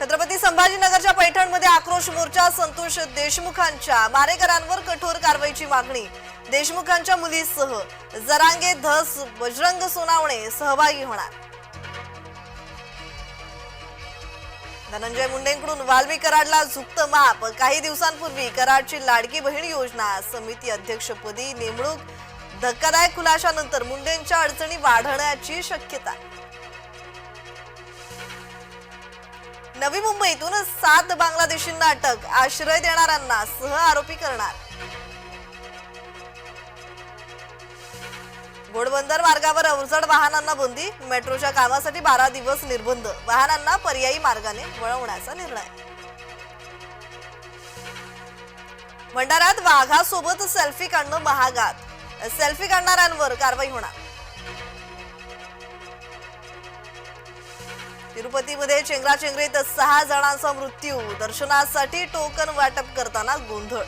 छत्रपती संभाजीनगरच्या पैठणमध्ये आक्रोश मोर्चा संतोष देशमुखांच्या मारेकरांवर कठोर कारवाईची मागणी देशमुखांच्या मुलीसह जरांगे धस बजरंग सोनावणे सहभागी होणार. धनंजय मुंडेंकडून वाल्मी कराडला झुकतं माप. काही दिवसांपूर्वी कराडची लाडकी बहीण योजना समिती अध्यक्षपदी नेमणूक धक्कादायक खुलाशानंतर मुंडेंच्या अडचणी वाढण्याची शक्यता. नवी मुंबईतून सात बांगलादेशींना अटक आश्रय देणाऱ्यांना सह आरोपी करणार. घोडबंदर मार्गावर अवजड वाहनांना बंदी मेट्रोच्या कामासाठी बारा दिवस निर्बंध वाहनांना पर्यायी मार्गाने वळवण्याचा निर्णय. भंडाऱ्यात वाघासोबत सेल्फी काढणं महागात. सेल्फी काढणाऱ्यांवर कारवाई होणार. तिरुपतीमध्ये चेंगराचेंगरीत सहा जणांचा मृत्यू. दर्शनासाठी टोकन वाटप करताना गोंधळ.